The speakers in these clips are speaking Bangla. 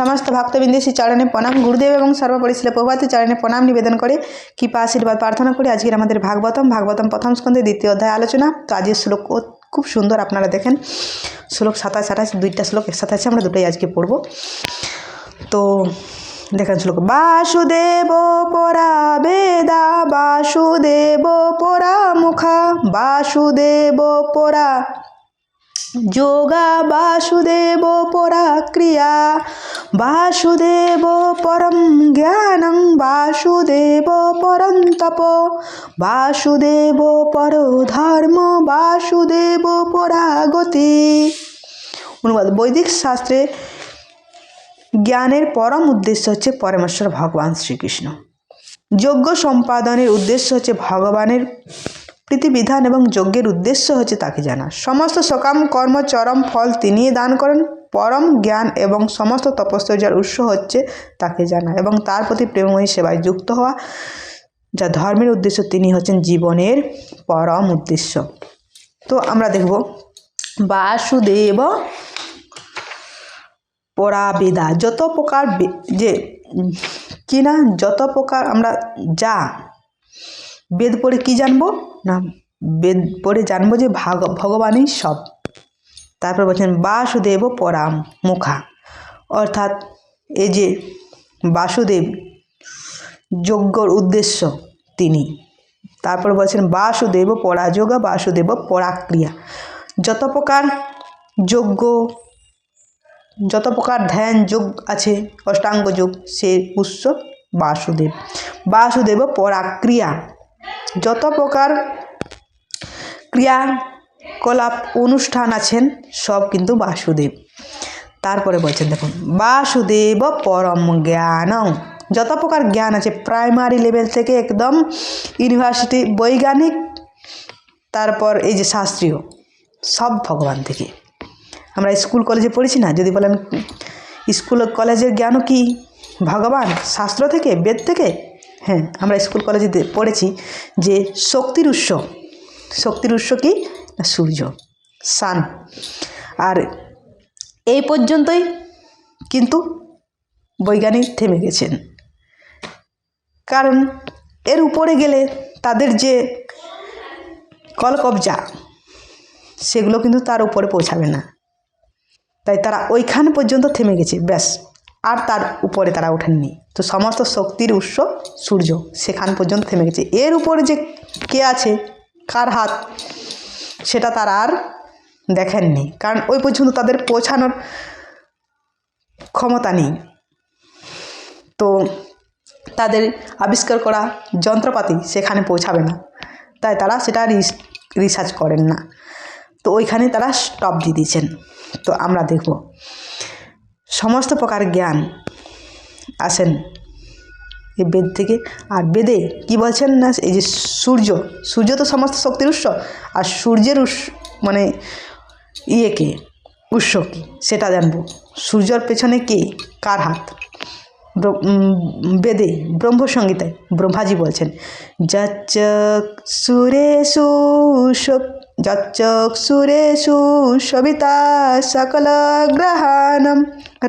সমস্ত ভক্তবৃন্দে শ্রী চরণে প্রণাম। গুরুদেব এবং সর্বোপরি শিল প্রভাতী চরণে প্রণাম, নিবেদন করে কৃপা, আশীর্বাদ, প্রার্থনা করি আজকের আমাদের ভাগবতম ভাগবতম প্রথম স্কন্ধে দ্বিতীয় অধ্যায় আলোচনা। তো আজকের শ্লোক খুব সুন্দর আপনারা দেখেন। শ্লোক সাতাশ, আঠাশ, দুইটা শ্লোক একসাথে আছে, আমরা দুটোই আজকে পড়ব। তো দেখেন শ্লোক, বাসুদেব পরা বেদা, বাসুদেব পরা মুখা, বাসুদেব পরা যোগা বাসুদেব পরা ক্রিয়া বাসুদেব পরম জ্ঞানং, বাসুদেব পরম তপ বাসুদেব পর ধর্ম বাসুদেব পরা গতি অনুবাদ, বৈদিক শাস্ত্রে জ্ঞানের পরম উদ্দেশ্য হচ্ছে পরমেশ্বর ভগবান শ্রীকৃষ্ণ। যজ্ঞ সম্পাদনের উদ্দেশ্য হচ্ছে ভগবানের প্রীতিবিধান এবং যজ্ঞের উদ্দেশ্য হচ্ছে তাকে জানা। সমস্ত সকাম, কর্ম, চরম ফল তিনিই দান করেন। পরম জ্ঞান এবং সমস্ত তপস্যার উৎস হচ্ছে তাকে জানা এবং তার প্রতি প্রেমময়ী সেবায় যুক্ত হওয়া, যা ধর্মের উদ্দেশ্য তিনি হচ্ছেন জীবনের পরম উদ্দেশ্য। তো আমরা দেখব, বাসুদেব পড়া বেদা যত প্রকার যে কি না, যত প্রকার আমরা যা বেদ পড়ে কি জানব? না, বেদ পড়ে জানব যে ভাগ, ভগবানই সব তারপর বলছেন, বাসুদেব পরাম মুখা। অর্থাৎ এই যে বাসুদেব যজ্ঞর উদ্দেশ্য তিনি। তারপর বলছেন, বাসুদেব পরাযোগা বাসুদেব পরাক্রিয়া। যত প্রকার যজ্ঞ, যত প্রকার ধ্যান যোগ আছে, অষ্টাঙ্গ যোগ সে উৎস বাসুদেব। বাসুদেব পরাক্রিয়া। যত প্রকার ক্রিয়াকলাপ অনুষ্ঠান আছেন, সব কিন্তু বাসুদেব। তারপরে বলছেন, দেখুন, বাসুদেব পরম জ্ঞানং। যত প্রকার জ্ঞান আছে প্রাইমারি লেভেল থেকে একদম ইউনিভার্সিটি বৈজ্ঞানিক, তারপর এই যে শাস্ত্রীয়, সব ভগবান থেকে। আমরা স্কুল কলেজে পড়েছি না? যদি বলেন স্কুল কলেজের জ্ঞানও কি ভগবান? শাস্ত্র থেকে, বেদ থেকে? হ্যাঁ আমরা স্কুল কলেজে পড়েছি যে শক্তির উৎস। শক্তির উৎস কি? সূর্য সান আর এই পর্যন্তই কিন্তু বৈজ্ঞানিক থেমে গেছেন। কারণ এর উপরে গেলে তাদের যে কলকবজা, সেগুলো কিন্তু তার উপরে পৌঁছাবে না। তাই তারা ওইখান পর্যন্ত থেমে গেছে, ব্যাস। আর তার উপরে তারা ওঠেননি। তো সমস্ত শক্তির উৎস সূর্য, সেখান পর্যন্ত থেমে গেছে। এর উপরে যে কে আছে, কার হাত, সেটা তারা আর দেখেননি। কারণ ওই পর্যন্ত তাদের পৌঁছানোর ক্ষমতা নেই। তো তাদের আবিষ্কার করা যন্ত্রপাতি সেখানে পৌঁছাবে না। তাই তারা সেটা রিসার্চ করেন না। তো ওইখানে তারা স্টপ দিয়ে দিয়েছেন। তো আমরা দেখব। সমস্ত প্রকার জ্ঞান আসেন। এই বেদ থেকে। আর বেদে কি বলছেন না, এই যে সূর্য সূর্য তো সমস্ত শক্তির উৎস, আর সূর্যের উৎস মানে ইয়ে কে উৎস কী, সেটা জানব। সূর্যর পেছনে কে, কার হাত? বেদে ব্রহ্মসংগীতায় ব্রহ্মাজি বলছেন যচ্চক সুরেশু সবিতা সকল গ্রহাণম,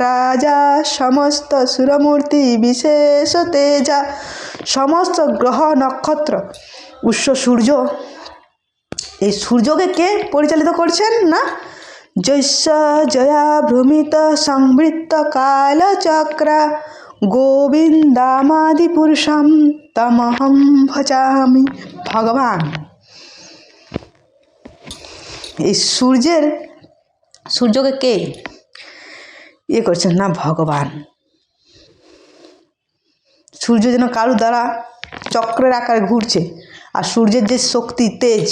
রাজা সমস্ত সুরমূর্তি বিশেষ তেজা, সমস্ত গ্রহ নক্ষত্র, উৎস সূর্য। এই সূর্যকে কে পরিচালিত করছেন না? জৈস জয়া ভ্রমিত সংবৃত্ত কালচক্রা গোবিন্দামাদি পুরুষম তমহম ভজামি। ভগবান। এই সূর্যের, সূর্যকে কে? ইয়ে করছেন না, ভগবান। সূর্য যেন কারু দ্বারা চক্রের আকারে ঘুরছে, আর সূর্যের যে শক্তি, তেজ,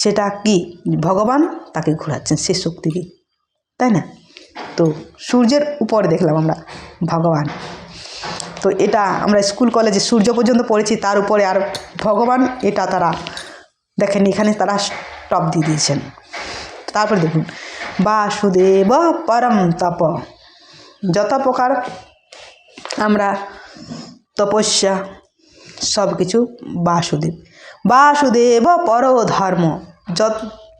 সেটা কি? ভগবান তাকে ঘোরাচ্ছেন, সে শক্তিকে তাই না? তো সূর্যের উপরে দেখলাম আমরা, ভগবান। তো এটা আমরা স্কুল, কলেজে সূর্য পর্যন্ত পড়েছি, তার উপরে আর ভগবান এটা তারা দেখেন এখানে তারা স্টপ দিয়ে দিয়েছেন। তারপর দেখুন, বাসুদেব পরম তপ, যত প্রকার আমরা তপস্যা সব কিছু বাসুদেব। বাসুদেব পর ধর্ম যত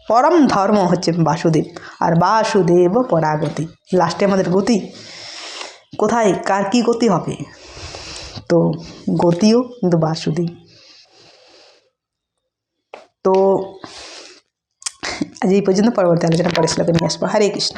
পরম ধর্ম হচ্ছে বাসুদেব, আর বাসুদেব পরাগতি। লাস্টে আমাদের গতি। কোথায়? কার কী গতি হবে? তো গতিও কিন্তু বাসুদেব। তো আজ এই পর্যন্ত পরবর্তী আলোচনা পরে শ্লোকে নিয়ে আসব। হরে কৃষ্ণ।